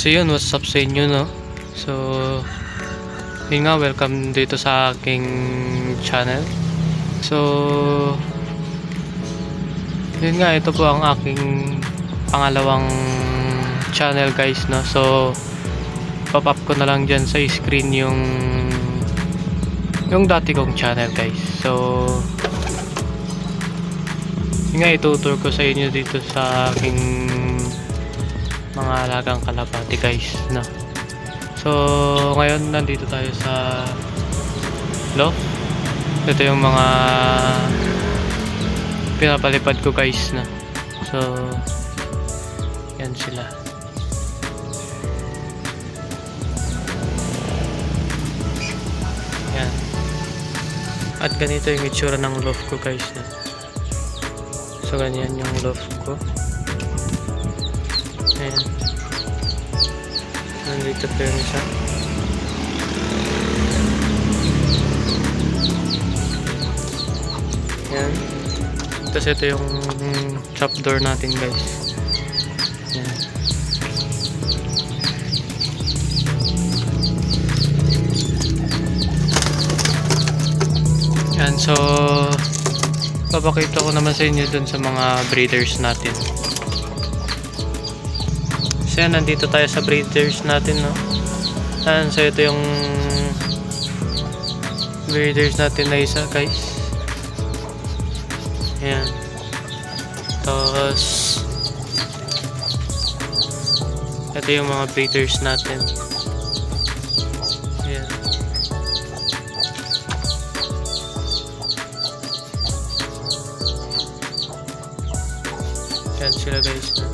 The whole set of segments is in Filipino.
So yun, what's up sa inyo no? So, yun nga, welcome dito sa aking channel. So, yun nga, ito po ang aking pangalawang channel guys no. So, pop up ko na lang dyan sa screen yung yung dati kong channel guys. So, yun nga, itutur ko sa inyo dito sa aking mga alagang kalapati guys no. So ngayon nandito tayo sa loft. Ito yung mga pinapalipad ko guys na. So yan sila. Yan. At ganito yung itsura ng loft ko guys na. So ganyan yung loft ko. Ayan. Nandito pa yung isa. Ayan. Tapos ito yung trap door natin guys. Ayan. Yan, so papakita ko naman sa inyo dun sa mga breeders natin. So yan, nandito tayo sa breeders natin, no? Yan, so ito yung breeders natin na isa, guys. Yan. Tapos, ito yung mga breeders natin. Yan. Yan sila, guys. No?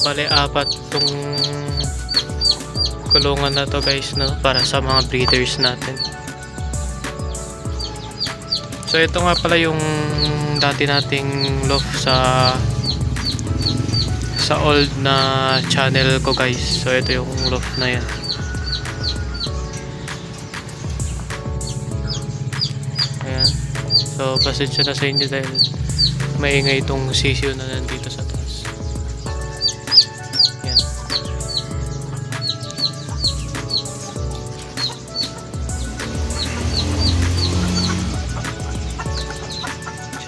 So, bale apat tong kulungan na to guys no para sa mga breeders natin. So ito nga pala yung dati nating loft sa sa old na channel ko guys. So ito yung loft na yan. Ayan. So pasensya na sa inyo dahil maingay itong sisyo na nandito sa taas.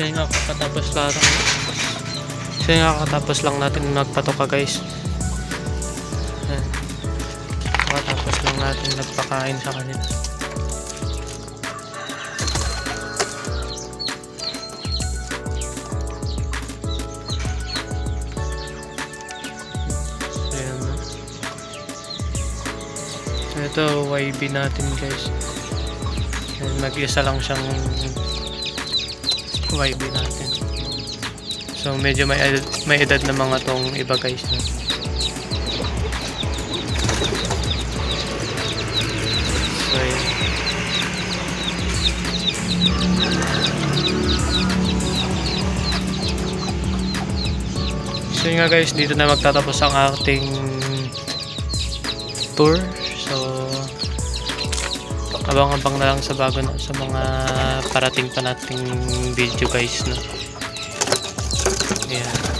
Siya nga kakatapos lang Siya nga kakatapos lang natin magpatoka guys. Ayan. Kakatapos lang natin nagpakain sa kanila. Ayan ito, YB natin guys. Mag-isa lang siyang YB natin. So, medyo may edad, may edad na mga tong iba guys. No? So, ayan. So yun nga guys, dito na magtatapos ang ating tour. Abang-abang na lang sa bago na sa mga parating pa nating video guys no. Ayan.